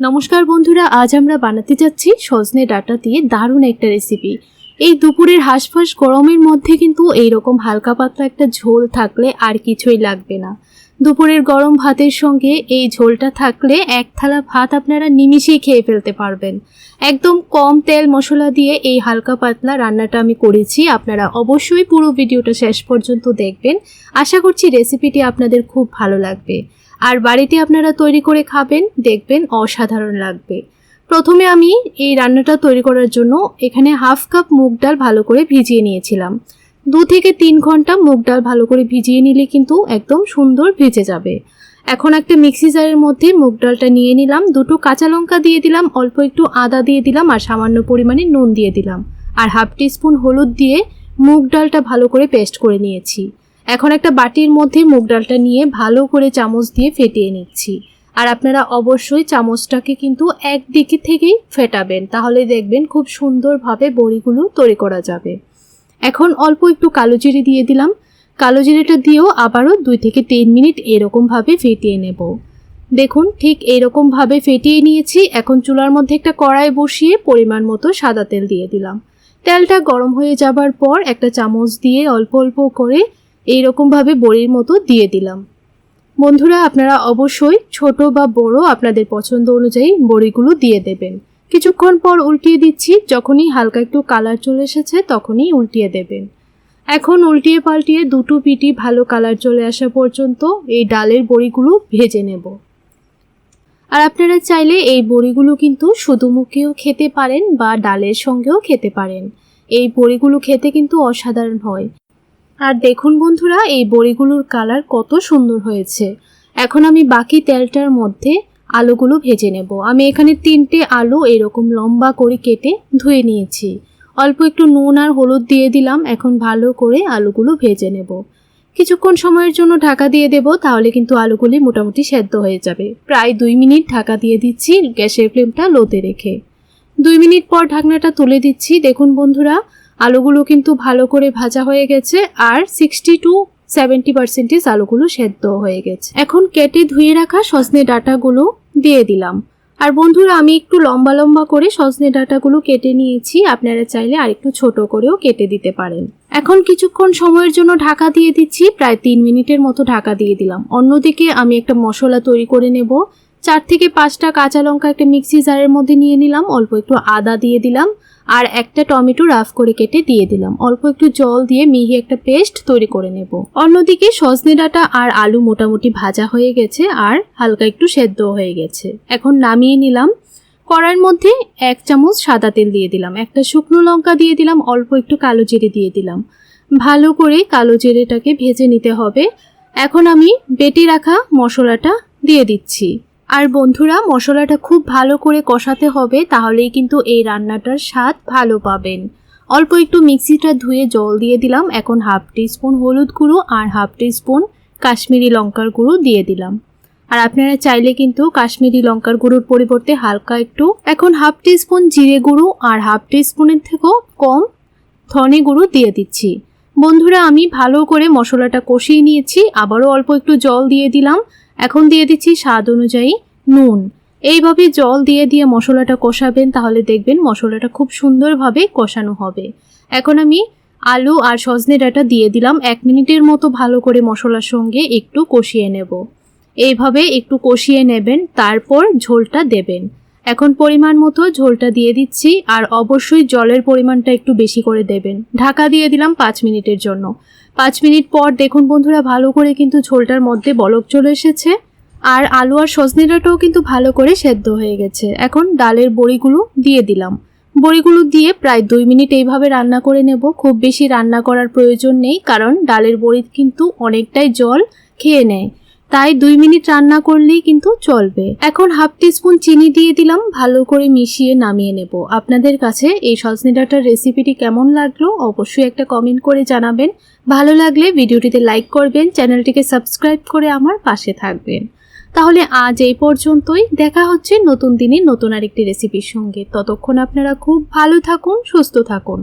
নমস্কার বন্ধুরা, আজ আমরা বানাতে যাচ্ছি সজনে ডাটা দিয়ে দারুণ একটা রেসিপি এই দুপুরের হাঁসফাঁস গরমের মধ্যে কিন্তু এই রকম হালকা পাতলা একটা ঝোল থাকলে আর কিছুই লাগবে না। দুপুরের গরম ভাতের সঙ্গে এই ঝোলটা থাকলে এক থালা ভাত আপনারা নিমিষেই খেয়ে ফেলতে পারবেন। একদম কম তেল মশলা দিয়ে এই হালকা পাতলা রান্নাটা আমি করেছি, আপনারা অবশ্যই পুরো ভিডিওটা শেষ পর্যন্ত দেখবেন। আশা করছি রেসিপিটি আপনাদের খুব ভালো লাগবে। আর বাড়িতে আপনারা তৈরি করে খাবেন, দেখবেন অসাধারণ লাগবে। প্রথমে আমি এই রান্নাটা তৈরি করার জন্য এখানে হাফ কাপ মুগ ডাল ভালো করে ভিজিয়ে নিয়েছিলাম। দু থেকে তিন ঘণ্টা মুগ ডাল ভালো করে ভিজিয়ে নিলে কিন্তু একদম সুন্দর ভিজে যাবে। এখন একটা মিক্সি জারের মধ্যে মুগ ডালটা নিয়ে নিলাম, দুটো কাঁচা লঙ্কা দিয়ে দিলাম, অল্প একটু আদা দিয়ে দিলাম আর সামান্য পরিমাণে নুন দিয়ে দিলাম। আর হাফ টিস্পুন হলুদ দিয়ে মুগ ডালটা ভালো করে পেস্ট করে নিয়েছি। এখন একটা বাটির মধ্যে মুগ ডালটা নিয়ে ভালো করে চামচ দিয়ে ফেটিয়ে নিচ্ছি। আর আপনারা অবশ্যই চামচটাকে কিন্তু একদিকে থেকেই ফেটাবেন, তাহলে দেখবেন খুব সুন্দরভাবে বড়িগুলো তৈরি করা যাবে। এখন অল্প একটু কালো জিরে দিয়ে দিলাম। কালো জিরেটা দিয়েও আবারও দুই থেকে তিন মিনিট এরকমভাবে ফেটিয়ে নেব। দেখুন, ঠিক এরকমভাবে ফেটিয়ে নিয়েছি। এখন চুলার মধ্যে একটা কড়াই বসিয়ে পরিমাণ মতো সাদা তেল দিয়ে দিলাম। তেলটা গরম হয়ে যাবার পর একটা চামচ দিয়ে অল্প অল্প করে এইরকমভাবে বড়ির মতো দিয়ে দিলাম। বন্ধুরা, আপনারা অবশ্যই ছোট বা বড় আপনাদের পছন্দ অনুযায়ী বড়িগুলো দিয়ে দেবেন। কিছুক্ষণ পর উল্টিয়ে দিচ্ছি, যখনই হালকা একটু কালার চলে এসেছে তখনই উল্টিয়ে দেবেন। এখন উল্টিয়ে পাল্টিয়ে দুটো পিটি ভালো কালার চলে আসা পর্যন্ত এই ডালের বড়িগুলো ভেজে নেব। আর আপনারা চাইলে এই বড়িগুলো কিন্তু শুধু মুখেও খেতে পারেন বা ডালের সঙ্গেও খেতে পারেন। এই বড়িগুলো খেতে কিন্তু অসাধারণ হয়। আর দেখুন বন্ধুরা, এই বড়িগুলোর কালার কত সুন্দর হয়েছে। এখন আমি বাকি তেলটার মধ্যে আলুগুলো ভেজে নেব। আমি এখানে তিনটে আলু এরকম লম্বা করে কেটে ধুয়ে নিয়েছি। অল্প একটু নুন আর হলুদ দিয়ে দিলাম, এখন ভালো করে আলুগুলো ভেজে নেব। কিছুক্ষণ সময়ের জন্য ঢাকা দিয়ে দেব, তাহলে কিন্তু আলুগুলি মোটামুটি সেদ্ধ হয়ে যাবে। প্রায় দুই মিনিট ঢাকা দিয়ে দিচ্ছি গ্যাসের ফ্লেমটা লোতে রেখে। দুই মিনিট পর ঢাকনাটা তুলে দিচ্ছি। দেখুন বন্ধুরা আলুগুলো কিন্তু ভালো করে ভাজা হয়ে গেছে আর সিক্সটি টু সেভেন্টি পার্সেন্টেজ আলুগুলো সেদ্ধ হয়ে গেছে। এখন কেটে ধুয়ে রাখা সজনে ডাটাগুলো দিয়ে দিলাম। আর বন্ধুরা, আমি একটু লম্বা লম্বা করে সজনে ডাটাগুলো কেটে নিয়েছি। আপনারা চাইলে আর একটু ছোট করেও কেটে দিতে পারেন। এখন কিছুক্ষণ সময়ের জন্য ঢাকা দিয়ে দিচ্ছি। প্রায় তিন মিনিটের মতো ঢাকা দিয়ে দিলাম। অন্যদিকে আমি একটা মশলা তৈরি করে নেব। চার থেকে পাঁচটা কাঁচা লঙ্কা একটা মিক্সি জারের মধ্যে নিয়ে নিলাম। অল্প একটু আদা দিয়ে দিলাম। আর একটা টমেটো রাফ করে কেটে দিয়ে দিলাম। অল্প একটু জল দিয়ে মিহি একটা পেস্ট তৈরি করে নেব। অন্যদিকে সজনে ডাঁটা আর আলু মোটামুটি ভাজা হয়ে গেছে আর হালকা একটু সেদ্ধ হয়ে গেছে। এখন নামিয়ে নিলাম। কড়াইয়ের মধ্যে এক চামচ সাদা তেল দিয়ে দিলাম। একটা শুকনো লঙ্কা দিয়ে দিলাম, অল্প একটু কালো জিরে দিয়ে দিলাম। ভালো করে কালো জিরেটাকে ভেজে নিতে হবে। এখন আমি বেটে রাখা মশলাটা দিয়ে দিচ্ছি। আর বন্ধুরা, মশলাটা খুব ভালো করে কষাতে হবে, তাহলেই কিন্তু এই রান্নাটার স্বাদ ভালো পাবেন। অল্প একটু মিক্সিটা ধুয়ে জল দিয়ে দিলাম, এখন হাফ টি স্পুন হলুদ গুঁড়ো আর হাফ টি স্পুন কাশ্মীরি লঙ্কার গুঁড়ো দিয়ে দিলাম। আর আপনারা চাইলে কিন্তু কাশ্মীরি লঙ্কার গুঁড়োর পরিবর্তে হালকা একটু, এখন হাফ স্পুন জিরে গুঁড়ো আর হাফ স্পুনের থেকেও কম ধনে গুঁড়ো দিয়ে দিচ্ছি। বন্ধুরা, আমি ভালো করে মশলাটা কষিয়ে নিয়েছি, আবারও অল্প একটু জল দিয়ে দিলাম। এখন দিয়ে দিচ্ছি স্বাদ অনুযায়ী নুন। এইভাবে জল দিয়ে দিয়ে মশলাটা কষাবেন, তাহলে দেখবেন মশলাটা খুব সুন্দরভাবে কষানো হবে। এখন আমি আলু আর সজনে ডাটা দিয়ে দিলাম। এক মিনিটের মতো ভালো করে মশলার সঙ্গে একটু কষিয়ে নেব। এইভাবে একটু কষিয়ে নেবেন, তারপর ঝোলটা দেবেন। এখন পরিমাণ মতো ঝোলটা দিয়ে দিচ্ছি আর অবশ্যই জলের পরিমাণটা একটু বেশি করে দেবেন। ঢাকা দিয়ে দিলাম পাঁচ মিনিটের জন্য। পাঁচ মিনিট পর দেখুন বন্ধুরা ভালো করে কিন্তু ঝোলটার মধ্যে বলক চলে এসেছে। আর আলু আর সজনে ডাঁটাও কিন্তু ভালো করে সেদ্ধ হয়ে গেছে। এখন ডালের বড়িগুলো দিয়ে দিলাম। বড়িগুলো দিয়ে প্রায় দুই মিনিট এইভাবে রান্না করে নেব। খুব বেশি রান্না করার প্রয়োজন নেই, কারণ ডালের বড়ি কিন্তু অনেকটাই জল খেয়ে নেয়। তাই দুই মিনিট রান্না করলেই কিন্তু চলবে। এখন হাফ টি স্পুন চিনি দিয়ে দিলাম, ভালো করে মিশিয়ে নামিয়ে নেব। আপনাদের কাছে এই সজনে ডাঁটার রেসিপিটি কেমন লাগল অবশ্যই একটা কমেন্ট করে জানাবেন। ভালো লাগলে ভিডিওটিতে লাইক করবেন, চ্যানেলটিকে সাবস্ক্রাইব করে আমার পাশে থাকবেন। তাহলে আজ এই পর্যন্তই, দেখা হচ্ছে নতুন দিনে নতুন আরেকটি রেসিপির সঙ্গে। ততক্ষণ আপনারা খুব ভালো থাকুন, সুস্থ থাকুন।